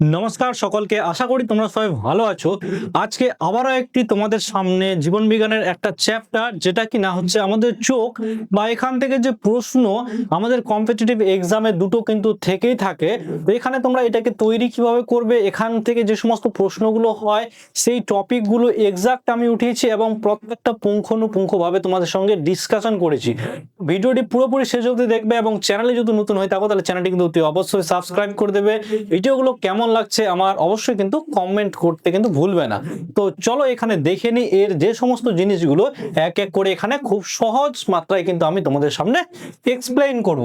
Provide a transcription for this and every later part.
নমস্কার সকলকে, আশা করি তোমরা সবাই ভালো আছো। আজকে আবারও একটি তোমাদের সামনে জীবন বিজ্ঞানের একটা চ্যাপ্টার যেটা কি না হচ্ছে আমাদের চোখ বা এখান থেকে যে প্রশ্ন আমাদের কম্পিটিটিভ এক্সামে দুটো কিন্তু থেকেই থাকে। তো এখানে তোমরা এটাকে তৈরি কীভাবে করবে, এখান থেকে যে সমস্ত প্রশ্নগুলো হয়, সেই টপিকগুলো এক্সাক্ট আমি উঠিয়েছি এবং প্রত্যেকটা পুঙ্খানুপুঙ্খভাবে তোমাদের সঙ্গে ডিসকাশন করেছি। ভিডিওটি পুরোপুরি শেষ অবধি দেখবে এবং চ্যানেলে যদি নতুন হয় থাকো, তাহলে চ্যানেলটি কিন্তু অতি অবশ্যই সাবস্ক্রাইব করে দেবে। ভিডিওগুলো কেমন লাগছে আমার অবশ্যই কিন্তু কমেন্ট করতে কিন্তু ভুলবে না। তো চলো এখানে দেখে নিই এর যে সমস্ত জিনিসগুলো এক এক করে এখানে খুব সহজ মাত্রায় কিন্তু আমি তোমাদের সামনে এক্সপ্লেইন করব।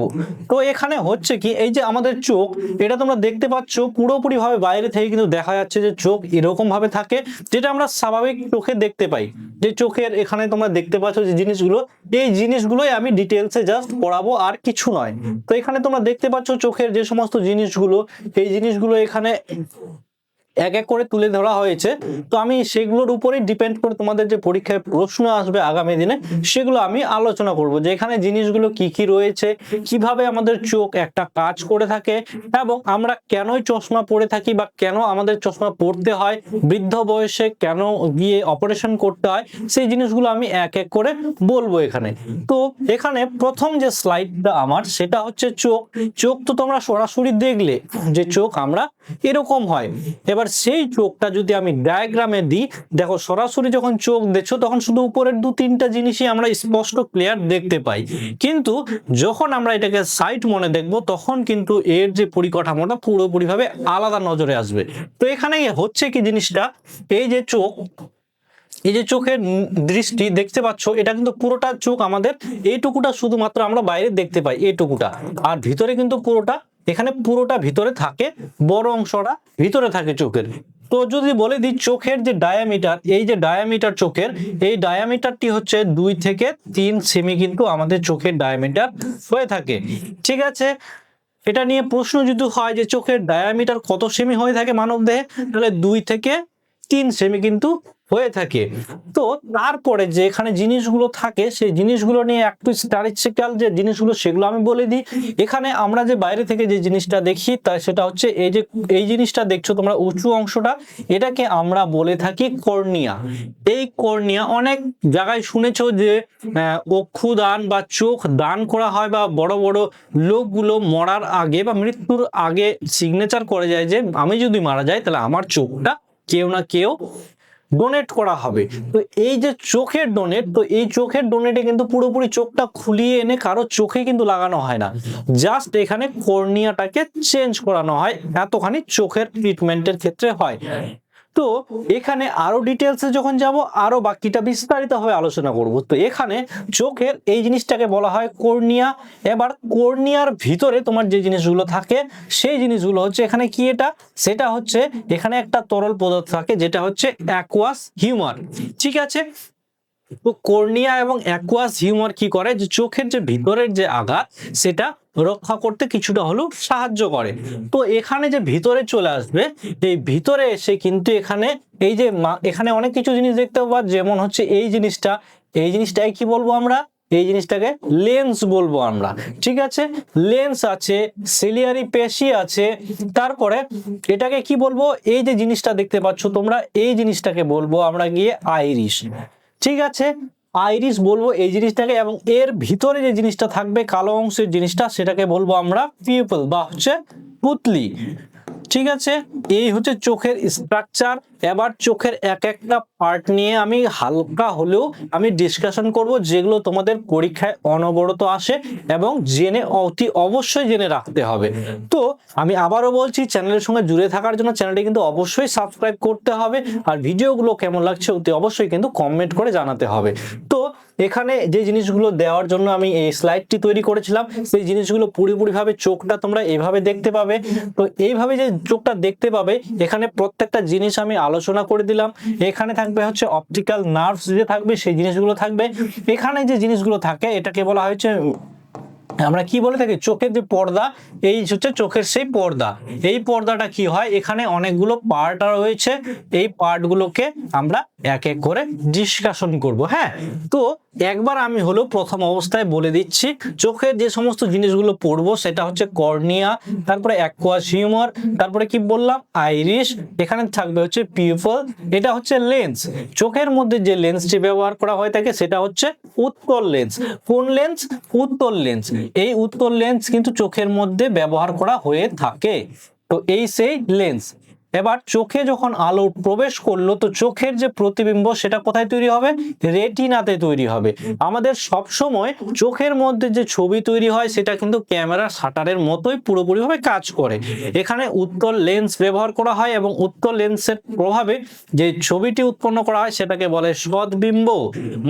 তো এখানে হচ্ছে কি, এই যে আমাদের চোখ, এটা তোমরা দেখতে পাচ্ছ পুরোপুরি ভাবে বাইরে থেকে কিন্তু দেখা যাচ্ছে যে চোখ এরকম ভাবে থাকে, যেটা আমরা স্বাভাবিক চোখে দেখতে পাই। যে চোখের এখানে তোমরা দেখতে পাচ্ছ যে জিনিসগুলো, এই জিনিসগুলোই আমি ডিটেলসে জাস্ট পড়াবো আর কিছু নয়। তো এখানে তোমরা দেখতে পাচ্ছ চোখের যে সমস্ত জিনিসগুলো, এই জিনিসগুলো এখানে but এক এক করে তুলে ধরা হয়েছে। তো আমি সেগুলোর উপরেই ডিপেন্ড করে তোমাদের যে পরীক্ষায় প্রশ্ন আসবে আগামী দিনে, সেগুলো আমি আলোচনা করব যে এখানে জিনিসগুলো কি কি রয়েছে, কীভাবে আমাদের চোখ একটা কাজ করে থাকে এবং আমরা কেনই চশমা পরে থাকি বা কেন আমাদের চশমা পড়তে হয়, বৃদ্ধ বয়সে কেন গিয়ে অপারেশন করতে হয়, সেই জিনিসগুলো আমি এক এক করে বলব এখানে। তো এখানে প্রথম যে স্লাইডটা আমার, সেটা হচ্ছে চোখ। চোখ তো তোমরা সরাসরি দেখলে যে চোখ আমরা এরকম হয়। এবার সেই চোখটা যদি আমি ডায়াগ্রামে দিই, দেখো সরাসরি যখন চোখ দেখছ, তখন শুধু উপরের দু তিনটা জিনিসই আমরা স্পষ্ট ক্লিয়ার দেখতে পাই। কিন্তু যখন আমরা এটাকে সাইট মনে দেখব, তখন কিন্তু এর যে পরিকাঠামোটা পুরোপুরিভাবে আলাদা নজরে আসবে। তো এখানে হচ্ছে কি জিনিসটা? এই যে চোখ, এই যে চোখের দৃষ্টি দেখতে পাচ্ছ, এটা কিন্তু পুরোটা চোখ আমাদের, এইটুকুটা শুধুমাত্র আমরা বাইরে দেখতে পাই, এইটুকুটা। আর ভিতরে কিন্তু পুরোটা এখানে পুরোটা ভিতরে থাকে, বড় অংশটা ভিতরে থাকে চোখের। তো যদি বলে দিই চোখের যে ডায়ামিটার এই যে ডায়ামিটার চোখের, এই ডায়ামিটারটি হচ্ছে দুই থেকে তিন সেমি কিন্তু আমাদের চোখের ডায়ামিটার হয়ে থাকে। ঠিক আছে? এটা নিয়ে প্রশ্ন যদি হয় যে চোখের ডায়ামিটার কত সেমি হয়ে থাকে মানব দেহে তাহলে দুই থেকে তিন সেমি কিন্তু হয়ে থাকে। তো তারপরে যে এখানে জিনিসগুলো থাকে সেই জিনিসগুলো নিয়ে একটু স্ট্যাটিস্টিক্যাল যে জিনিসগুলো সেগুলো আমি বলে দিই। এখানে আমরা যে বাইরে থেকে যে জিনিসটা দেখি তা সেটা হচ্ছে এই যে এই জিনিসটা দেখছ তোমরা উঁচু অংশটা এটাকে আমরা বলে থাকি কর্নিয়া। এই কর্নিয়া অনেক জায়গায় শুনেছো যে আহ, অক্ষু দান বা চোখ দান করা হয় বা বড় বড় লোকগুলো মরার আগে বা মৃত্যুর আগে সিগনেচার করে যায় যে আমি যদি মারা যাই তাহলে আমার চোখটা কেউ না কেউ ডোনেট করা হবে। তো এই যে চোখের ডোনেট তো এই চোখের ডোনেটে কিন্তু পুরোপুরি চোখটা খুলিয়ে এনে কারও চোখে কিন্তু লাগানো হয় না। জাস্ট এখানে কর্নিয়াটাকে চেঞ্জ করানো হয়, এতখানি চোখের ট্রিটমেন্টের ক্ষেত্রে হয়। তো এখানে আরও ডিটেলসে যখন যাব, আরও বাকিটা বিস্তারিতভাবে আলোচনা করব। তো এখানে চোখের এই জিনিসটাকে বলা হয় কর্নিয়া। এবার কর্নিয়ার ভিতরে তোমার যে জিনিসগুলো থাকে, সেই জিনিসগুলো হচ্ছে এখানে কি এটা? সেটা হচ্ছে এখানে একটা তরল পদার্থ থাকে, যেটা হচ্ছে অ্যাকোয়াস হিউমার ঠিক আছে? তো কর্নিয়া এবং অ্যাকোয়াস হিউমার কি করে? যে চোখের যে ভিতরের যে আঘাত, সেটা রক্ষা করতে কিছুটা হলেও সাহায্য করে। তো এখানে যে ভিতরে চলে আসবে এই ভিতরে এসে কিন্তু এখানে এই যে এখানে অনেক কিছু জিনিস দেখতে পাবো যেমন হচ্ছে এই জিনিসটা এই জিনিসটাই কি বলব আমরা? এই জিনিসটাকে লেন্স বলব আমরা। ঠিক আছে? লেন্স আছে সিলিয়ারি পেশি আছে। তারপরে এটাকে কি বলব? এই যে জিনিসটা দেখতে পাচ্ছ তোমরা এই জিনিসটাকে বলব আমরা গিয়ে আইরিশ। ঠিক আছে? আইরিশ বলব এই জিনিসটাকে এবং এর ভিতরে যে জিনিসটা থাকবে, কালো অংশের জিনিসটা, সেটাকে বলব আমরা পিপল বা হচ্ছে পুতলি। ঠিক আছে? এই হচ্ছে চোখের স্ট্রাকচার এবার চোখের এক একটা পার্ট নিয়ে আমি হালকা হলেও আমি ডিসকাশন করব যেগুলো তোমাদের পরীক্ষায় অনবরত আসে এবং জেনে অতি অবশ্যই জেনে রাখতে হবে। তো আমি আবারও বলছি চ্যানেলের সঙ্গে জুড়ে থাকার জন্য চ্যানেলটি কিন্তু অবশ্যই সাবস্ক্রাইব করতে হবে। আর ভিডিওগুলো কেমন লাগছে অতি অবশ্যই কিন্তু কমেন্ট করে জানাতে হবে। তো এখানে যে জিনিসগুলো দেওয়ার জন্য আমি এই স্লাইডটি তৈরি করেছিলাম, সেই জিনিসগুলো পুরোপুরিভাবে চোখটা তোমরা এভাবে দেখতে পাবে। তো এইভাবে যে চোখটা দেখতে পাবে, এখানে প্রত্যেকটা জিনিস আমি আলোচনা করে দিলাম। এখানে থাকবে হচ্ছে অপটিক্যাল নার্ভস যে থাকবে, সেই জিনিসগুলো থাকবে। এখানে যে জিনিসগুলো থাকে, এটাকে বলা হয়েছে, আমরা কি বলে থাকি? চোখের যে পর্দা, এই হচ্ছে চোখের সেই পর্দা। এই পর্দাটা কি হয়? এখানে অনেকগুলো পার্ট রয়েছে। এই পার্টগুলোকে আমরা এক এক করে ডিসকাশন করব হ্যাঁ? তো একবার আমি হলো প্রথম অবস্থায় বলে দিচ্ছি চোখের যে সমস্ত জিনিসগুলো পড়ব সেটা হচ্ছে কর্নিয়া, তারপরে অ্যাকোয়াস হিউমার তারপরে কি বললাম? আইরিশ এখানে থাকবে হচ্ছে পিউপল এটা হচ্ছে লেন্স চোখের মধ্যে যে লেন্সটি ব্যবহার করা হয়ে থাকে সেটা হচ্ছে উত্তর লেন্স কোন লেন্স উত্তর লেন্স এই উত্তর লেন্স কিন্তু চোখের মধ্যে ব্যবহার করা হয়ে থাকে, তো এই সেই লেন্স এবার চোখে যখন আলো প্রবেশ করল, তো চোখের যে প্রতিবিম্ব, সেটা কোথায় তৈরি হবে? রেটিনাতে তৈরি হবে। আমাদের সব সময় চোখের মধ্যে যে ছবি তৈরি হয়, সেটা কিন্তু ক্যামেরা শাটারের মতোই পুরোপুরিভাবে কাজ করে। এখানে উত্তর লেন্স ব্যবহার করা হয় এবং উত্তর লেন্সের প্রভাবে যে ছবিটি উৎপন্ন করা হয়, সেটাকে বলে সদ্বিম্ব।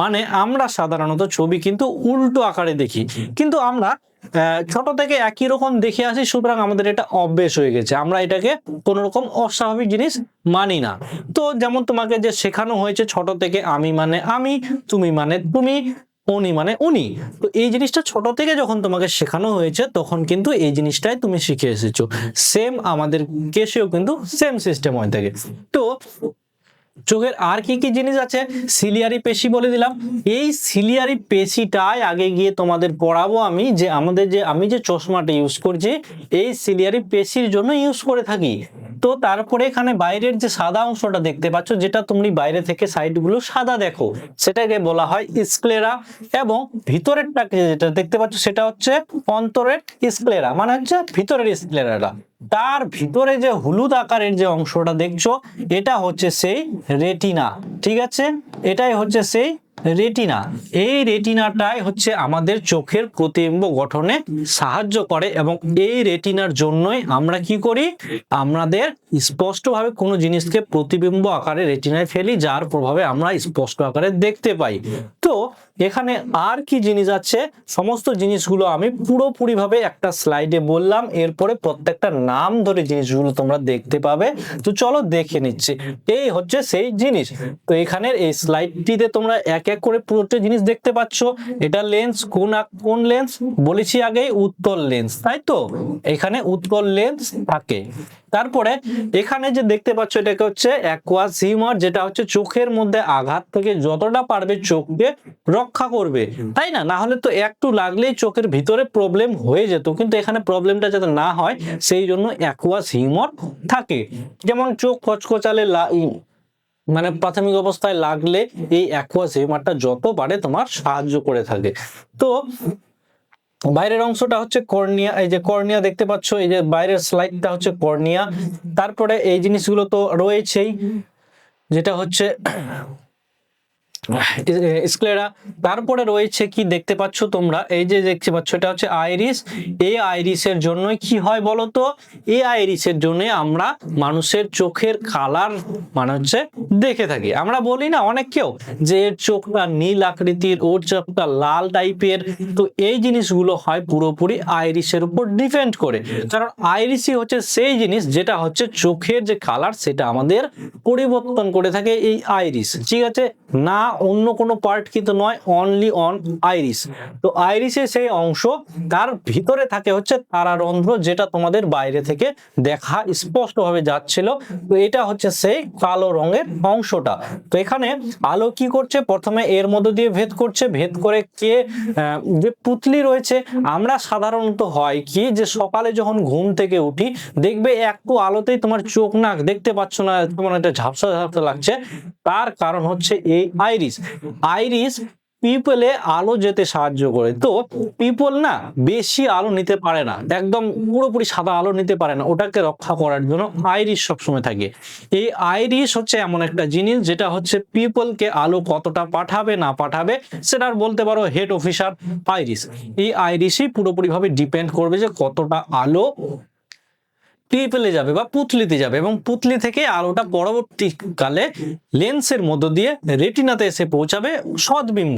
মানে আমরা সাধারণত ছবি কিন্তু উল্টো আকারে দেখি। কিন্তু আমরা ছোট থেকে একই রকম দেখে আসি, সুতরাং আমাদের এটা অভ্যেস হয়ে গেছে। আমরা এটাকে কোন রকম অস্বাভাবিক জিনিস মানি না। তো যেমন তোমাকে যে শেখানো হয়েছে, ছোট থেকে আমি মানে আমি, তুমি মানে তুমি, উনি মানে উনি। তো এই জিনিসটা ছোট থেকে যখন তোমাকে শেখানো হয়েছে, তখন কিন্তু এই জিনিসটাই তুমি শিখে এসেছ। সেম আমাদের কেসেও কিন্তু সেম সিস্টেম হয়ে থাকে। তো চোখের আর কি কি জিনিস আছে? সিলিয়ারি পেশি বলে দিলাম। এই সিলিয়ারি পেশিটাই আগে গিয়ে তোমাদের পড়াবো আমি যে আমাদের যে, আমি যে চশমাটা ইউজ করছি, এই সিলিয়ারি পেশির জন্য ইউজ করে থাকি। তো তারপরে এখানে বাইরের যে সাদা অংশটা দেখতে পাচ্ছ, যেটা তুমি বাইরে থেকে সাইডগুলো সাদা দেখো, সেটাকে বলা হয় স্ক্লেরা এবং ভিতরেরটাকে যেটা দেখতে পাচ্ছ, সেটা হচ্ছে অন্তরের স্ক্লেরা মানে হচ্ছে ভিতরের স্ক্লেরাটা তার ভিতরে যে হলুদ আকারের যে অংশটা দেখছ, এটা হচ্ছে সেই রেটিনা, ঠিক আছে? এটাই হচ্ছে সেই রেটিনা। এই রেটিনাটাই হচ্ছে আমাদের চোখের প্রতিবিম্ব গঠনে সাহায্য করে এবং এই রেটিনার জন্যই আমরা কি করি? আমাদের স্পষ্টভাবে কোনো জিনিসকে প্রতিবিম্ব আকারে রেটিনায় ফেলি, যার প্রভাবে আমরা স্পষ্ট আকারে দেখতে পাই। তো এখানে আর কি জিনিস আছে? সমস্ত জিনিসগুলো আমি পুরোপুরিভাবে একটা স্লাইডে বললাম। এরপরে প্রত্যেকটা নাম ধরে জিনিসগুলো তোমরা দেখতে পাবে। তো চলো দেখে নিচ্ছি। এই হচ্ছে সেই জিনিস। তো এখানের এই স্লাইডটিতে তোমরা এক এক করে পুরোটা জিনিস দেখতে পাচ্ছ। এটা লেন্স কোন কোন লেন্স বলেছি আগেই উত্তর লেন্স তাই তো? এখানে উত্তর লেন্স থাকে। তারপরে এখানে যে দেখতে পাচ্ছ এটাকে হচ্ছে অ্যাকোয়াস হিউমার যেটা হচ্ছে চোখের মধ্যে আঘাত থেকে যতটা পারবে চোখকে রক্ষা করবে। তাই না? না হলে তো একটু লাগলেই চোখের ভিতরে প্রবলেম হয়ে যেত কিন্তু এখানে প্রবলেমটা যাতে না হয় সেই জন্য অ্যাকোয়াস হিউমার থাকে। যেমন চোখ কচকচালে লা- মানে প্রাথমিক অবস্থায় লাগলে এই অ্যাকোয়াস হিউমারটা যত পারে তোমার সাহায্য করে থাকে। তো বাইরের অংশটা হচ্ছে কর্নিয়া, এই যে কর্নিয়া দেখতে পাচ্ছ, এই যে বাইরের স্লাইডটা হচ্ছে কর্নিয়া। তারপরে এই জিনিসগুলো তো রয়েছেই, যেটা হচ্ছে স্ক্লেরা তারপরে রয়েছে কি দেখতে পাচ্ছ তোমরা? এই যে দেখতে পাচ্ছ, এটা হচ্ছে আইরিস এই আইরিসের জন্যই কি হয় বলো তো এই আইরিসের জন্য আমরা মানুষের চোখের কালার মানে হচ্ছে দেখে থাকি। আমরা বলি না অনেক কেউ যে এর চোখটা নীল আকৃতির, ওর চোখটা লাল টাইপের। তো এই জিনিসগুলো হয় পুরোপুরি আইরিসের উপর ডিপেন্ড করে। কারণ আইরিসই হচ্ছে সেই জিনিস যেটা হচ্ছে চোখের যে কালার সেটা আমাদের পরিবর্তন করে থাকে এই আইরিস ঠিক আছে? না অন্য কোনো পার্ট কিন্তু নয় অনলি অন আইরিস তো আইরিসের সেই অংশ, তার ভিতরে থাকে হচ্ছে তারারন্ধ্র, যেটা তোমাদের বাইরে থেকে দেখা স্পষ্টভাবে যাচ্ছিল। তো এটা হচ্ছে সেই কালো রঙের অংশটা। তো এখানে আলো কি করছে? প্রথমে এর মধ্য দিয়ে ভেদ করছে। ভেদ করে কে যে পুতলি রয়েছে, আমরা সাধারণত হয় কি যে সকালে যখন ঘুম থেকে উঠি, দেখবে একটু আলোতেই তোমার চোখ নাক দেখতে পাচ্ছ না তোমার একটা ঝাপসা ঝাপসা লাগছে। তার কারণ হচ্ছে এই আইরিস আইরিস পিপলে আলো যেতে সাহায্য করে। তো পিপল না বেশি আলো নিতে পারে না। একদম পুরোপুরি সাদা আলো নিতে পারে না। ওটাকে রক্ষা করার জন্য আইরিস সবসময় থাকে। এই আইরিস হচ্ছে এমন একটা জিনিস যেটা হচ্ছে পিপলকে আলো কতটা পাঠাবে, না পাঠাবে, সেটা আর বলতে পারো হেড অফিসার আইরিস এই আইরিসই পুরোপুরিভাবে ডিপেন্ড করবে যে কতটা আলো পিপলে যাবে বা পুতলিতে যাবে এবং পুতলি থেকে আলোটা পরবর্তীকালে লেন্সের মধ্য দিয়ে রেটিনাতে এসে পৌঁছাবে সদ্বিম্ব,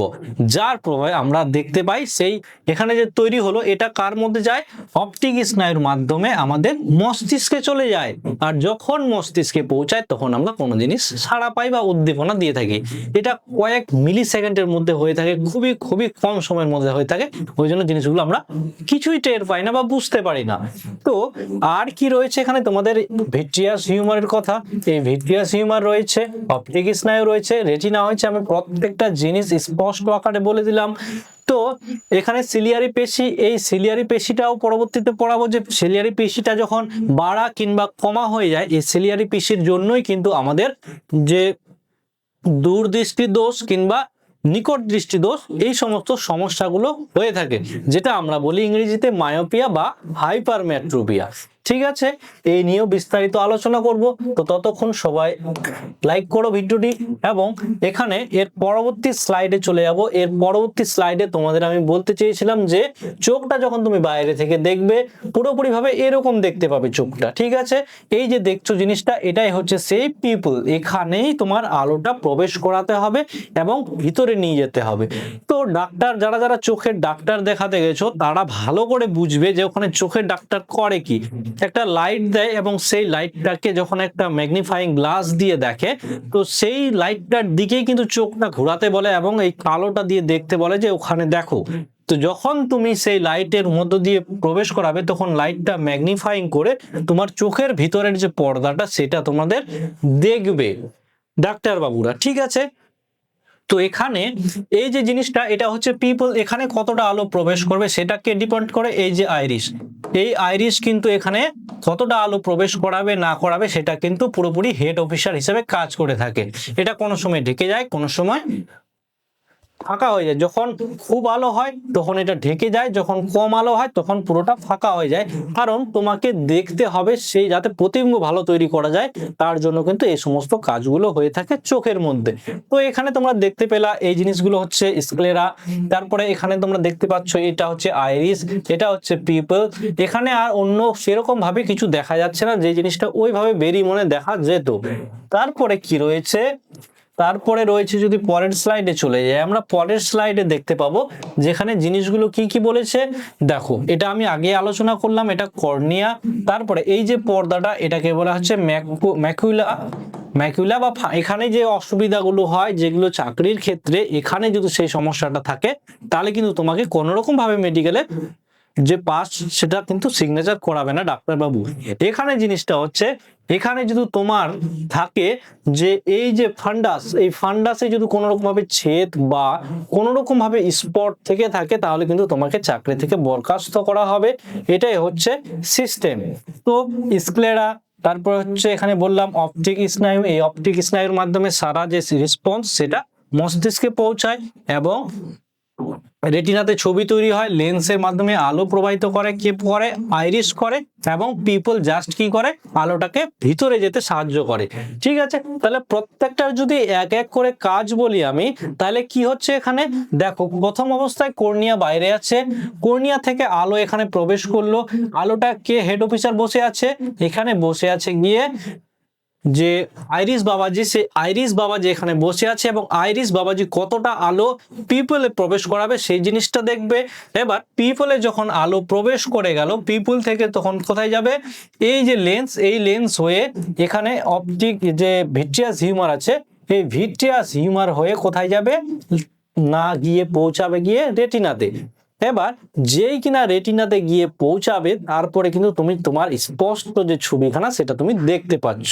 যার প্রভাবে আমরা দেখতে পাই সেই এখানে যে তৈরি হলো, এটা কার মধ্যে যায়? অপটিক স্নায়ুর মাধ্যমে আমাদের মস্তিষ্কে চলে যায়। আর যখন মস্তিষ্কে পৌঁছায়, তখন আমরা কোনো জিনিস সাড়া পাই বা উদ্দীপনা দিয়ে থাকি। এটা কয়েক মিলি সেকেন্ডের মধ্যে হয়ে থাকে, খুবই খুবই কম সময়ের মধ্যে হয়ে থাকে। ওই জন্য জিনিসগুলো আমরা কিছুই টের পাই না বা বুঝতে পারি না। তো আর কি রয়েছে এখানে, তোমাদের ভিট্রিয়াস হিউমারের কথা। এই ভিট্রিয়াস হিউমার রয়েছে, অপটিক স্নায়ু রয়েছে, রেটিনা হয়েছে, আমি প্রত্যেকটা জিনিস স্পষ্ট আকারে বলে দিলাম। তো, এখানে সিলিয়ারি পেশি, এই সিলিয়ারি পেশিটাও পরবর্তীতে পড়াবো যে সিলিয়ারি পেশিটা যখন বাড়া কিংবা কমা হয়ে যায়, এই সিলিয়ারি পেশির জন্যই কিন্তু আমাদের যে দূরদৃষ্টি দোষ কিংবা নিকট দৃষ্টি দোষ, এই সমস্ত সমস্যাগুলো হয়ে থাকে, যেটা আমরা বলি ইংরেজিতে মায়োপিয়া বা হাইপারমেট্রোপিয়া ঠিক আছে এই নিয়েও বিস্তারিত আলোচনা করব। তো ততক্ষণ সবাই লাইক করো ভিডিওটি এবং এখানে এর পরবর্তী স্লাইডে চলে যাব। এর পরবর্তী স্লাইডে তোমাদের আমি বলতে চেয়েছিলাম যে, চোখটা যখন তুমি বাইরে থেকে দেখবে, পুরোপুরিভাবে এরকম দেখতে পাবে চোখটা, ঠিক আছে? এই যে দেখছ জিনিসটা, এটাই হচ্ছে সেই পিপল এখানেই তোমার আলোটা প্রবেশ করাতে হবে এবং ভিতরে নিয়ে যেতে হবে। তো ডাক্তার, যারা যারা চোখের ডাক্তার দেখাতে গেছো, তারা ভালো করে বুঝবে যে ওখানে চোখের ডাক্তার করে কি। একটা লাইট দেয় এবং সেই লাইটটাকে যখন একটা ম্যাগনিফাইং গ্লাস দিয়ে দেখে, তো সেই লাইটটার দিকেই কিন্তু চোখটা ঘোরাতে বলে এবং এই কালোটা দিয়ে দেখতে বলে যে ওখানে দেখো। তো যখন তুমি সেই লাইটের মধ্য দিয়ে প্রবেশ করাবে, তখন লাইটটা ম্যাগনিফাইং করে তোমার চোখের ভিতরের যে পর্দাটা, সেটা তোমাদের দেখবে। ডাক্তার বাবুরা ঠিক আছে? তো এখানে এই যে জিনিসটা, এটা হচ্ছে পিপল এখানে কতটা আলো প্রবেশ করবে সেটাকে ডিপেন্ড করে এই যে আইরিশ। এই আইরিশ কিন্তু এখানে কতটা আলো প্রবেশ করাবে, না করাবে, সেটা কিন্তু পুরোপুরি হেড অফিসার হিসেবে কাজ করে থাকে। এটা কোনো সময় ঢেকে যায়, কোনো সময় ফাঁকা হয়ে যায়। যখন খুব আলো হয়, তখন এটা ঢেকে যায়। যখন কম আলো হয়, তখন পুরোটা ফাঁকা হয়ে যায়। কারণ তোমাকে দেখতে হবে সেই যাতে প্রতিবিম্ব ভালো তৈরি করা যায়। তার জন্য কিন্তু এই সমস্ত কাজগুলো হয়ে থাকে চোখের মধ্যে। তো এখানে তোমরা দেখতে পেলা, এই জিনিসগুলো হচ্ছে স্ক্লেরা তারপরে এখানে তোমরা দেখতে পাচ্ছ, এটা হচ্ছে আইরিস এটা হচ্ছে পিপল এখানে আর অন্য সেরকম ভাবে কিছু দেখা যাচ্ছে না। যে জিনিসটা ওইভাবে বেরি মনে দেখা যেত। তারপরে কি রয়েছে? তারপরে রয়েছে যদি পরের স্লাইডে চলে যাই, আমরা পরের স্লাইডে দেখতে পাবো যেখানে জিনিসগুলো কি কি বলেছে। দেখো, এটা আমি আগে আলোচনা করলাম, এটা কর্নিয়া, তারপরে এই যে পর্দাটা, এটাকে বলা হচ্ছে ম্যাকুলা ম্যাকুলা বা এখানে যে অসুবিধাগুলো হয়, যেগুলো চাকরির ক্ষেত্রে এখানে যদি সেই সমস্যাটা থাকে, তাহলে কিন্তু তোমাকে কোনো রকম ভাবে মেডিকেলে যে পাস সেটা কিন্তু সিগনেচার করাবে না ডাক্তারবাবু। এখানে জিনিসটা হচ্ছে, এখানে যদি তোমার থাকে যে এই যে ফান্ডাস এই ফান্ডাসে যদি কোনো রকম ভাবে ছেদ বা কোনো রকম ভাবে স্পট থেকে থাকে, তাহলে কিন্তু তোমাকে চাকরি থেকে বরখাস্ত করা হবে। এটাই হচ্ছে সিস্টেম তো স্ক্লেরা তারপর হচ্ছে এখানে বললাম অপটিক স্নায়ু, এই অপটিক স্নায়ুর মাধ্যমে সারা যে রেসপন্স সেটা মস্তিষ্কে পৌঁছায় এবং রেটিনাতে ছবি তৈরি হয়, লেন্সের মাধ্যমে আলো প্রবাহিত করে, কে করে আইরিস করে এবং পিপল জাস্ট কি করে, আলোটাকে ভিতরে যেতে সাহায্য করে। ঠিক আছে? তাহলে প্রত্যেকটার যদি এক এক করে কাজ বলি আমি, তাহলে কি হচ্ছে এখানে? দেখো, প্রথম অবস্থায় কর্নিয়া বাইরে আছে। কর্নিয়া থেকে আলো এখানে প্রবেশ করল। আলোটা কে? হেড অফিসার বসে আছে। এখানে বসে আছে গিয়ে যে আইরিস বাবাজি, সে আইরিস বাবাজি এখানে বসে আছে এবং আইরিস বাবাজি কতটা আলো পিপলে প্রবেশ করাবে সেই জিনিসটা দেখবে। এবার পিপলে যখন আলো প্রবেশ করে গেল, পিপল থেকে তখন কোথায় যাবে? এই যে লেন্স, এই লেন্স হয়ে এখানে অপটিক যে ভিট্রিয়াস হিউমার আছে, এই ভিট্রিয়াস হিউমার হয়ে কোথায় যাবে? না গিয়ে পৌঁছাবে গিয়ে রেটিনাতে। এবার যেই কিনা রেটিনাতে গিয়ে পৌঁছাবে, তারপরে কিন্তু তুমি তোমার স্পষ্ট যে ছবিখানা সেটা তুমি দেখতে পাচ্ছ।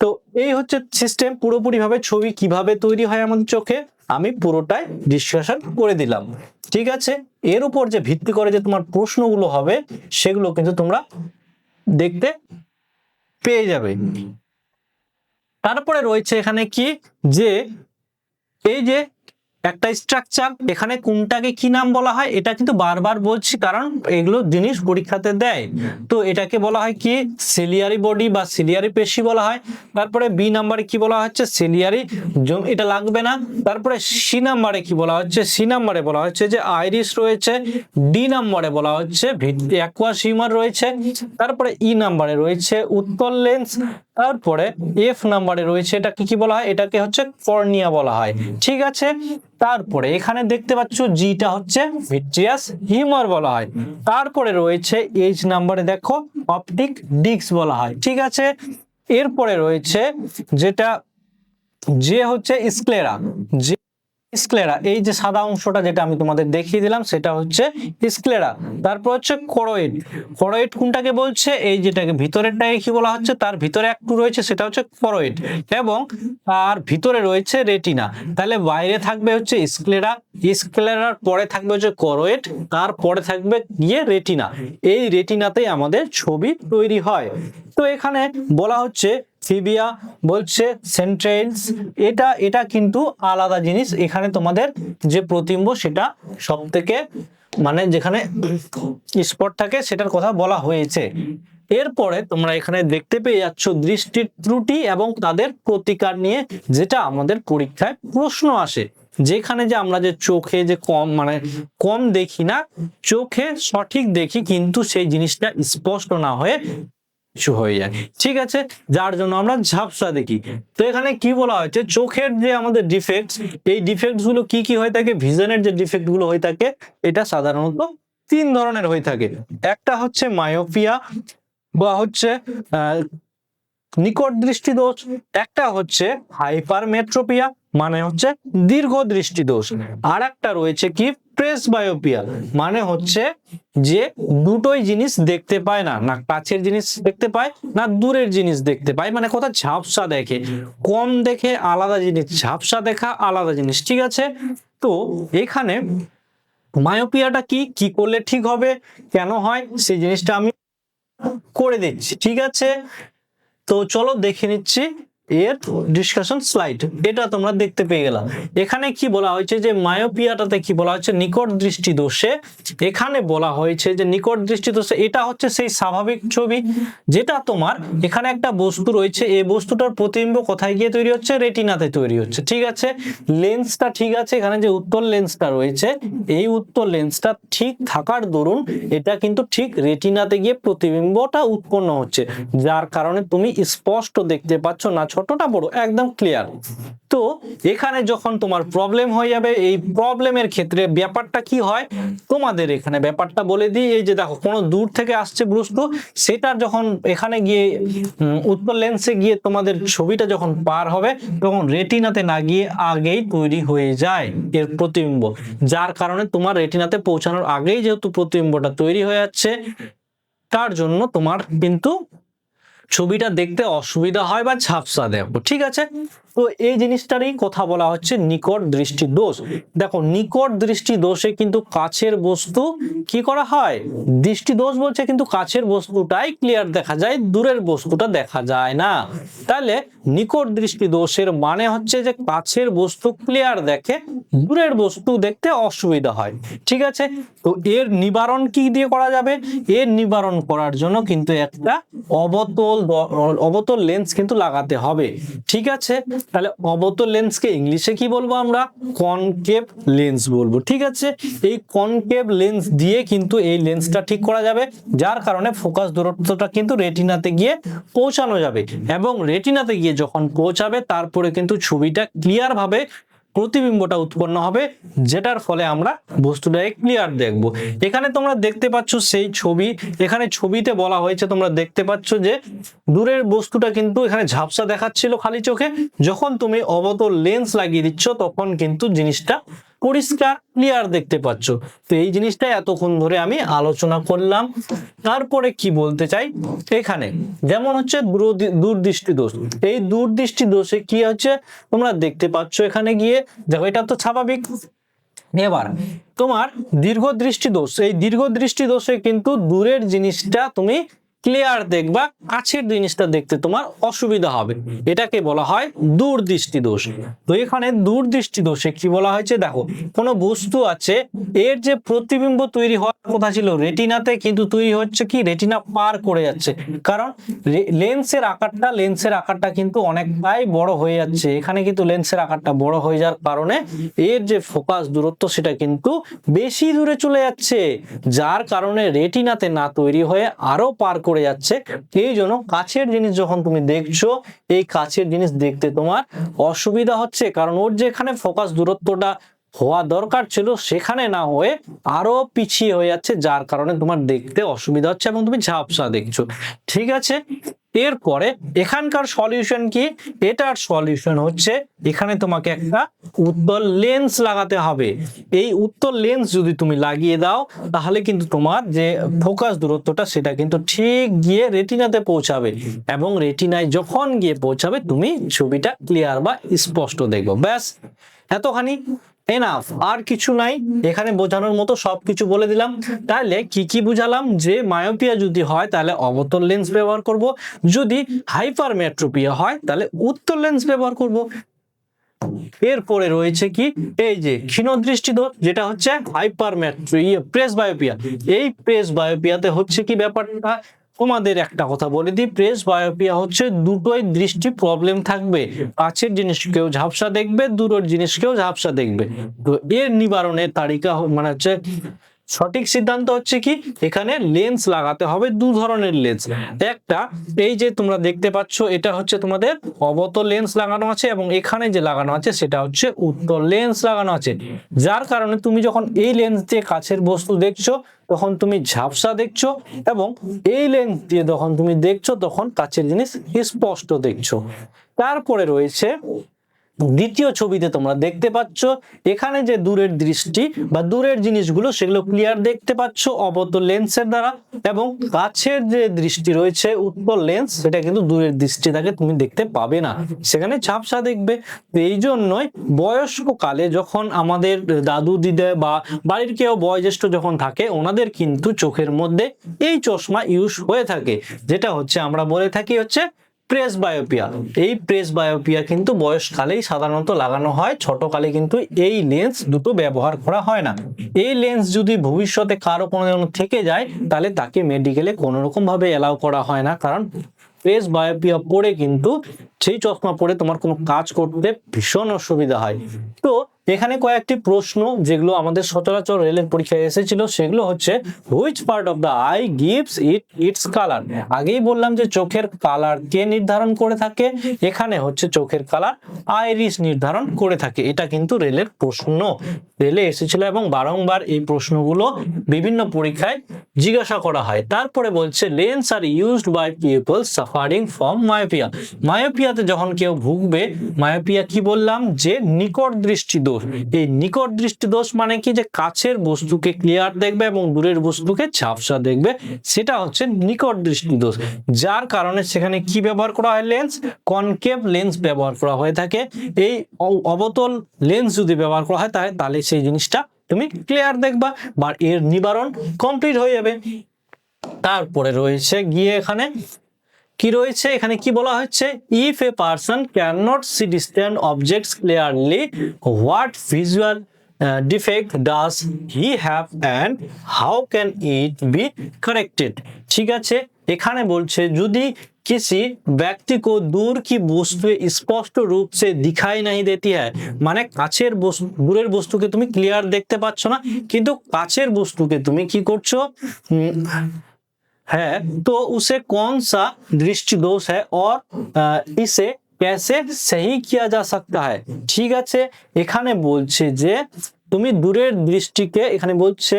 তো এই হচ্ছে সিস্টেম পুরোপুরি ভাবে ছবি কীভাবে তৈরি হয় আমাদের চোখে, আমি পুরোটাই ডিসকাশন করে দিলাম। ঠিক আছে? এর উপর যে ভিত্তি করে যে তোমার প্রশ্নগুলো হবে, সেগুলো কিন্তু তোমরা দেখতে পেয়ে যাবে। তারপরে রয়েছে এখানে কি? যে এই যে একটা স্ট্রাকচার এখানে কোনটাকে কি নাম বলা হয়, এটা কিন্তু বারবার বলছি, কারণ এগুলো জিনিস পরীক্ষাতে দেয়। তো এটাকে বলা হয় কি? সিলিয়ারি বডি বা সিলিয়ারি পেশি বলা হয়। তারপরে বি নাম্বারে কি বলা হচ্ছে? সিলিয়ারি এটা লাগবে না। তারপরে সি নাম্বারে কি বলা হচ্ছে? সি নাম্বারে বলা হচ্ছে যে আইরিস রয়েছে। ডি নাম্বারে বলা হচ্ছে অ্যাকোয়াস হিউমার রয়েছে। তারপরে ই নাম্বারে রয়েছে উত্তর লেন্স তারপরে এফ নাম্বারে রয়েছে, এটাকে কি বলা হয়? এটাকে হচ্ছে কর্নিয়া বলা হয়। ঠিক আছে? তারপরে এখানে দেখতে পাচ্ছ জিটা হচ্ছে ভিট্রিয়াস হিউমার বলা হয়। তারপরে রয়েছে এইচ নাম্বারে দেখো, অপটিক ডিক্স বলা হয়, ঠিক আছে? এরপরে রয়েছে যেটা, যে হচ্ছে স্ক্লেরা, যে স্ক্লেরা এই যে সাদা অংশটা যেটা আমি তোমাদের দেখিয়ে দিলাম, সেটা হচ্ছে স্ক্লেরা তারপর হচ্ছে করোয়েড করোয়েড কোনটাকে বলছে? এই যেটাকে ভিতরেরটাকে কি বলা হচ্ছে, তার ভিতরে একটু রয়েছে, সেটা হচ্ছে করোয়েড এবং তার ভিতরে রয়েছে রেটিনা তাহলে বাইরে থাকবে হচ্ছে স্ক্লেরা স্ক্লেরার পরে থাকবে হচ্ছে করোয়েড তারপরে থাকবে গিয়ে রেটিনা এই রেটিনাতেই আমাদের ছবি তৈরি হয়। তো এখানে বলা হচ্ছে ফিবিয়া বলছে সেন্ট্রেলস। এটা এটা কিন্তু আলাদা জিনিস। এখানে তোমাদের যে প্রতিম্ব, সেটা সব থেকে মানে যেখানে স্পট থাকে, সেটার কথা বলা হয়েছে। এরপরে তোমরা এখানে দেখতে পেয়ে যাচ্ছ দৃষ্টির ত্রুটি এবং তাদের প্রতিকার নিয়ে যেটা আমাদের পরীক্ষায় প্রশ্ন আসে। যেখানে যে আমরা যে চোখে যে কম মানে কম দেখি না, চোখে সঠিক দেখি, কিন্তু সেই জিনিসটা স্পষ্ট না হয়ে কিছু হয়ে যায়। ঠিক আছে? যার জন্য আমরা ঝাপসা দেখি। তো এখানে কি বলা হয়েছে? চোখের যে আমাদের ডিফেক্ট এই ডিফেক্টগুলো কি কি হয়ে থাকে? ভিজনের যে ডিফেক্টগুলো হয়ে থাকে, এটা সাধারণত তিন ধরনের হয়ে থাকে। একটা হচ্ছে মায়োপিয়া বা হচ্ছে নিকট দৃষ্টি দোষ একটা হচ্ছে হাইপারমেট্রোপিয়া মানে হচ্ছে দীর্ঘ দৃষ্টি দোষ আর একটা রয়েছে কি? প্রেস বায়োপিয়া মানে হচ্ছে যে দুটোই জিনিস দেখতে পায় না না কাছের জিনিস দেখতে পায়, না দূরের জিনিস দেখতে পায় মানে কোথাও ঝাপসা দেখে। কম দেখে আলাদা জিনিস, ঝাপসা দেখা আলাদা জিনিস, ঠিক আছে? তো এখানে মায়োপিয়াটা কি? কি করলে ঠিক হবে? কেন হয়? সেই জিনিসটা আমি করে দিচ্ছি, ঠিক আছে? তো চলো দেখে নিচ্ছি এর ডিসকাশন স্লাইড এটা তোমরা দেখতে পেয়ে গেলাম এখানে কি বলা হয়েছে যে মায়োপিয়াটাতে কি বলা হচ্ছে নিকট দৃষ্টি দোষে। এখানে বলা হয়েছে যে নিকট দৃষ্টি দোষে, এটা হচ্ছে সেই স্বাভাবিক ছবি যেটা তোমার এখানে একটা বস্তু রয়েছে। এই বস্তুটার প্রতিবিম্ব কোথায় গিয়ে তৈরি হচ্ছে? রেটিনাতে তৈরি হচ্ছে। ঠিক আছে? লেন্সটা ঠিক আছে। এখানে যে উত্তর লেন্সটা রয়েছে, এই উত্তর লেন্সটা ঠিক থাকার দরুন এটা কিন্তু ঠিক রেটিনাতে গিয়ে প্রতিবিম্বটা উৎপন্ন হচ্ছে। যার কারণে তুমি স্পষ্ট দেখতে পাচ্ছ, না ছোটটা বড়, একদম ক্লিয়ার তো এখানে যখন তোমার প্রবলেম হয়ে যাবে, এই প্রবলেমের ক্ষেত্রে ব্যাপারটা কি হয়? তোমাদের এখানে ব্যাপারটা বলে দিই, এই যে দেখো, কোনো দূর থেকে আসছে বস্তু সেটা যখন এখানে গিয়ে উত্তর লেন্সে গিয়ে তোমাদের ছবিটা যখন পার হবে, তখন রেটিনাতে না গিয়ে আগেই তৈরি হয়ে যায় এর প্রতিবিম্ব। যার কারণে তোমার রেটিনাতে পৌঁছানোর আগেই যেহেতু প্রতিবিম্বটা তৈরি হয়ে যাচ্ছে, তার জন্য তোমার কিন্তু ছবিটা দেখতে অসুবিধা হয় বা ঝাপসা দেব ঠিক আছে? তো এই জিনিসটারই কথা বলা হচ্ছে নিকট দৃষ্টি দোষ। দেখো, নিকট দৃষ্টি দোষে কিন্তু কাছের বস্তু কি করা হয়? দৃষ্টি দোষ বলছে কিন্তু কাছের বস্তুটাই ক্লিয়ার দেখা যায়, দূরের বস্তুটা দেখা যায় না। তাহলে নিকট দৃষ্টি দোষের মানে হচ্ছে যে কাছের বস্তু ক্লিয়ার দেখে, দূরের বস্তু দেখতে অসুবিধা হয়। ঠিক আছে? তো এর নিবারণ কি দিয়ে করা যাবে? এর নিবারণ করার জন্য কিন্তু একটা অবতল অবতল লেন্স কিন্তু লাগাতে হবে। ঠিক আছে? তাহলে অবত লেন্সকে ইংলিশে কি বলব আমরা? কনকেভ লেন্স বলব। ঠিক আছে? এই কনকেভ লেন্স দিয়ে কিন্তু এই লেন্সটা ঠিক করা যাবে, যার কারণে ফোকাস দূরত্বটা কিন্তু রেটিনাতে গিয়ে পৌঁছানো যাবে। এবং রেটিনাতে গিয়ে যখন পৌঁছাবে, তারপরে কিন্তু ছবিটা ক্লিয়ার ভাবে প্রতিবিম্বটা উৎপন্ন হবে, যেটার ফলে আমরা বস্তুটাকে ক্লিয়ার দেখব। এখানে তোমরা দেখতে পাচ্ছ সেই ছবি। এখানে ছবিতে বলা হয়েছে, তোমরা দেখতে পাচ্ছ যে দূরের বস্তুটা কিন্তু এখানে ঝাপসা দেখাচ্ছিল খালি চোখে। যখন তুমি অবতল লেন্স লাগিয়ে দিচ্ছ, তখন কিন্তু জিনিসটা পরিষ্কার ক্লিয়ার দেখতে পাচ্ছ। তো এই জিনিসটা এতক্ষণ ধরে আমি আলোচনা করলাম। তারপরে কি বলতে চাই? এখানে যেমন হচ্ছে দূরদি- দূরদৃষ্টি দোষ। এই দূরদৃষ্টি দোষে কি হচ্ছে? তোমরা দেখতে পাচ্ছ এখানে গিয়ে। দেখো, এটা তো স্বাভাবিক। এবার তোমার দীর্ঘ দৃষ্টি দোষ। এই দীর্ঘ দৃষ্টি দোষে কিন্তু দূরের জিনিসটা তুমি ক্লিয়ার দেখবা, কাছের জিনিসটা দেখতে তোমার অসুবিধা হবে। এটাকে বলা হয় দূরদৃষ্টি দোষ তো এখানে দূরদৃষ্টি দোষে কি বলা হয়েছে? দেখো, কোনো বস্তু আছে, এর যে প্রতিবিম্ব তৈরি হওয়ার কথা ছিল, রেটিনাতে কিন্তু তৈরি হচ্ছে কি? রেটিনা পার করে যাচ্ছে। কারণ লেন্সের আকারটা লেন্সের আকারটা কিন্তু অনেকটাই বড় হয়ে যাচ্ছে। এখানে কিন্তু লেন্সের আকারটা বড় হয়ে যাওয়ার কারণে এর যে ফোকাস দূরত্ব, সেটা কিন্তু বেশি দূরে চলে যাচ্ছে। যার কারণে রেটিনাতে না তৈরি হয়ে আরও পার করে যাচ্ছে। এই জন্য কাছের জিনিস যখন তুমি দেখছ, এই কাছের জিনিস দেখতে তোমার অসুবিধা হচ্ছে। কারণ ওর যেখানে ফোকাস দূরত্বটা হওয়া দরকার ছিল, সেখানে না হয়ে আরও পিছিয়ে হয়ে যাচ্ছে, যার কারণে তোমার দেখতে অসুবিধা হচ্ছে এবং তুমি ঝাপসা দেখছ। ঠিক আছে? এরপরে এখানকার সলিউশন কি? এটার সলিউশন হচ্ছে এখানে তোমাকে একটা উত্তর লেন্স লাগাতে হবে। এই উত্তর লেন্স যদি তুমি লাগিয়ে দাও, তাহলে কিন্তু তোমার যে ফোকাস দূরত্বটা, সেটা কিন্তু ঠিক গিয়ে রেটিনাতে পৌঁছাবে। এবং রেটিনায় যখন গিয়ে পৌঁছাবে, তুমি ছবিটা ক্লিয়ার বা স্পষ্ট দেখবে। ব্যাস, এতখানি। এনাফ আর কিছু নাই। এখানে বোঝানোর মতো সব কিছু বলে দিলাম। তাহলে কি কি বুঝালাম? যে মায়োপিয়া যদি হয়, তাহলে অবতল লেন্স ব্যবহার করব। যদি হাইপার মেট্রোপিয়া হয়, তাহলে উত্তর লেন্স ব্যবহার করব। এরপরে রয়েছে কি? এই যে ক্ষীণদৃষ্টি দোষ, যেটা হচ্ছে হাইপার প্রেস বায়োপিয়া এই প্রেস বায়োপিয়াতে হচ্ছে কি ব্যাপারটা? তোমাদের একটা কথা বলে দিই প্রেস বায়োপিয়া হচ্ছে দুটোই দৃষ্টি প্রবলেম থাকবে। কাছের জিনিসকেও ঝাপসা দেখবে, দূরের জিনিসকেও ঝাপসা দেখবে। তো এর নিবারণের তালিকা মানে হচ্ছে সঠিক সিদ্ধান্ত হচ্ছে কি? এখানে লেন্স লাগাতে হবে দু ধরনের লেন্স একটা, এই যে তোমরা দেখতে পাচ্ছ, এটা হচ্ছে তোমাদের অবতল লেন্স লাগানো আছে এবং এখানে যে লাগানো আছে, সেটা হচ্ছে উত্তর লেন্স লাগানো আছে। যার কারণে তুমি যখন এই লেন্স দিয়ে কাছের বস্তু দেখছ, তখন তুমি ঝাপসা দেখছ এবং এই লেন্স দিয়ে যখন তুমি দেখছ, তখন কাছের জিনিস স্পষ্ট দেখছ। তারপরে রয়েছে দ্বিতীয় ছবিতে তোমরা দেখতে পাচ্ছ, এখানে যে দূরের দৃষ্টি বা দূরের জিনিসগুলো, সেগুলো ক্লিয়ার দেখতে পাচ্ছ অবতল লেন্সের দ্বারা এবং কাছের যে দৃষ্টি রয়েছে উত্তর লেন্স সেটা কিন্তু দূরের দৃষ্টি থাকে তুমি দেখতে পাবে না। সেখানে ঝাপসা দেখবে। এই জন্যই বয়স্ক কালে যখন আমাদের দাদু দিদা বা বাড়ির কেউ বয়োজ্যেষ্ঠ যখন থাকে, ওনাদের কিন্তু চোখের মধ্যে এই চশমা ইউজ হয়ে থাকে। যেটা হচ্ছে আমরা বলে থাকি হচ্ছে প্রেস বায়োপিয়া এই প্রেস বায়োপিয়া কিন্তু বয়সকালেই সাধারণত লাগানো হয়, ছোটকালে কিন্তু এই লেন্স দুটো ব্যবহার করা হয় না। এই লেন্স যদি ভবিষ্যতে কারও কোনো থেকে যায়, তাহলে তাকে মেডিকেলে কোনো রকম ভাবে এলাও করা হয় না। কারণ প্রেস বায়োপিয়া পড়ে কিন্তু সেই চশমা পরে তোমার কোনো কাজ করতে ভীষণ অসুবিধা হয়। তো এখানে কয়েকটি প্রশ্ন যেগুলো আমাদের সচরাচর রেলের পরীক্ষায় এসেছিল, সেগুলো হচ্ছে which part of the eye gives it its colour আগেই বললাম যে চোখের কালার কে নির্ধারণ করে থাকে, এখানে হচ্ছে চোখের কালার আইরিস নির্ধারণ করে থাকে। এটা কিন্তু রেলের প্রশ্ন। রেলে এসেছিল এবং বারংবার এই প্রশ্নগুলো বিভিন্ন পরীক্ষায় জিজ্ঞাসা করা হয়। তারপরে বলছে lens R used by people suffering from myopia মায়োপিয়াতে যখন কেউ ভুগবে, মায়োপিয়া কি বললাম? যে নিকট দৃষ্টি দোষ। এই নিকট দৃষ্টি দোষ মানে কি? যে কাছের বস্তুকে ক্লিয়ার দেখবে এবং দূরের বস্তুকে ঝাপসা দেখবে। সেটা হচ্ছে নিকট দৃষ্টি দোষ। যার কারণে সেখানে কি ব্যবহার করা হয়? লেন্স কনকেভ লেন্স ব্যবহার করা হয়ে থাকে। এই অবতল লেন্স যদি ব্যবহার করা হয় তাহলে তাহলে সেই জিনিসটা তুমি ক্লিয়ার দেখবা বা এর নিবারণ কমপ্লিট হয়ে যাবে। তারপরে রয়েছে গিয়ে এখানে কি রয়েছে এখানে কি বলা হচ্ছে if a person can not see distant objects clearly what visual defect does he have and how can it be corrected ঠিক আছে এখানে বলছে যদি किसी व्यक्ति को दूर की वस्तु স্পষ্ট रूप से दिखाई नहीं देती है মানে কাছের বস্তু দূরের বস্তুকে তুমি ক্লিয়ার দেখতে পাচ্ছ না কিন্তু কাছের বস্তুকে তুমি কি করছো উম, है तो उसे कौन सा दृष्टि दोष है और अ, इसे कैसे सही किया जा सकता है ঠিক আছে এখানে বলছে যে তুমি দূরের দৃষ্টিকে এখানে বলছে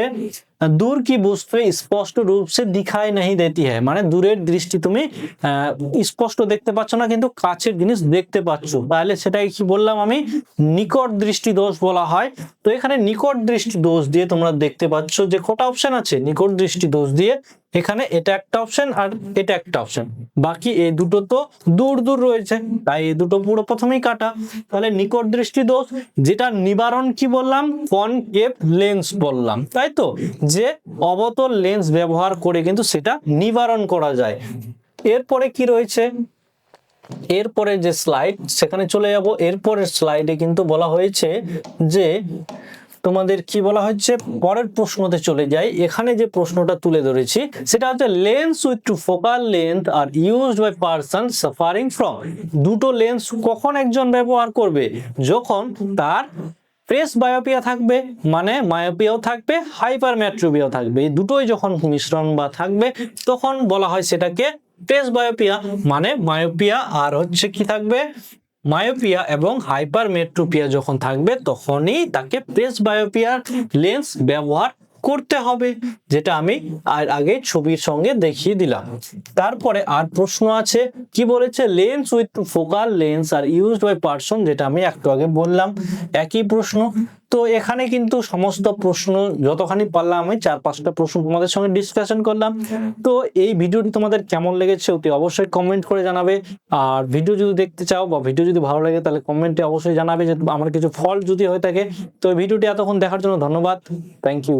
দূর কি বস্তু স্পষ্ট রূপ সে দিখাই नहीं देती है মানে দূরের দৃষ্টি তুমি আহ, স্পষ্ট দেখতে পাচ্ছ না কিন্তু কাছের জিনিস দেখতে পাচ্ছ তাহলে সেটাই কি বললাম আমি নিকট দৃষ্টি দোষ বলা হয় তো এখানে নিকট দৃষ্টি দোষ দিয়ে তোমরা দেখতে পাচ্ছ যে কটা অপশন আছে নিকট দৃষ্টি দোষ দিয়ে এখানে এটা একটা অপশন আর এটা একটা অপশন বাকি এই দুটো তো দূর দূর রয়েছে, তাই এই দুটো পুরো প্রথমেই কাটা। তাহলে নিকট দৃষ্টি দোষ, যেটা নিবারণ কি বললাম? কনকেভ লেন্স বললাম, তাই তো? যে অবতল লেন্স ব্যবহার করে কিন্তু সেটা নিবারণ করা যায়। এরপরে কি রয়েছে? এরপরে যে স্লাইড সেখানে চলে যাব। এরপরের স্লাইডে কিন্তু বলা হয়েছে যে তোমাদের কি বলা হচ্ছে? পরের প্রশ্নতে চলে যাই। এখানে যে প্রশ্নটা তুলে ধরেছি, সেটা হচ্ছে lens with two focal length R used by person suffering from দুটো লেন্স কখন একজন ব্যবহার করবে? যখন তার প্রেস বায়োপিয়া থাকবে মানে মায়োপিয়াও থাকবে হাইপার ম্যাট্রোপিয়াও থাকবে। এই দুটোই যখন মিশ্রণ বা থাকবে, তখন বলা হয় সেটাকে প্রেস বায়োপিয়া মানে মায়োপিয়া আর হচ্ছে কি থাকবে? মায়োপিয়া এবং হাইপারমেট্রোপিয়া যখন থাকবে তখনই তাকে প্রেস বায়োপিয়ার লেন্স ব্যবহার করতে হবে, যেটা আমি আর আগে ছবির সঙ্গে দেখিয়ে দিলাম। তারপরে আর প্রশ্ন আছে, কি বলেছে? লেন্স উইথ ফোকাল লেন্স আর ইউজড বাই পার্সন যেটা আমি একটু আগে বললাম। একই প্রশ্ন। তো এখানে কিন্তু সমস্ত প্রশ্ন, যতখানি পারলাম আমি, চার পাঁচটা প্রশ্ন তোমাদের সঙ্গে ডিসকাশন করলাম। তো এই ভিডিওটি তোমাদের কেমন লেগেছে অতি অবশ্যই কমেন্ট করে জানাবে। আর ভিডিও যদি দেখতে চাও বা ভিডিও যদি ভালো লাগে, তাহলে কমেন্টে অবশ্যই জানাবে যে আমার কিছু ফল যদি হয়ে থাকে। তো ভিডিওটি এতক্ষণ দেখার জন্য ধন্যবাদ। Thank you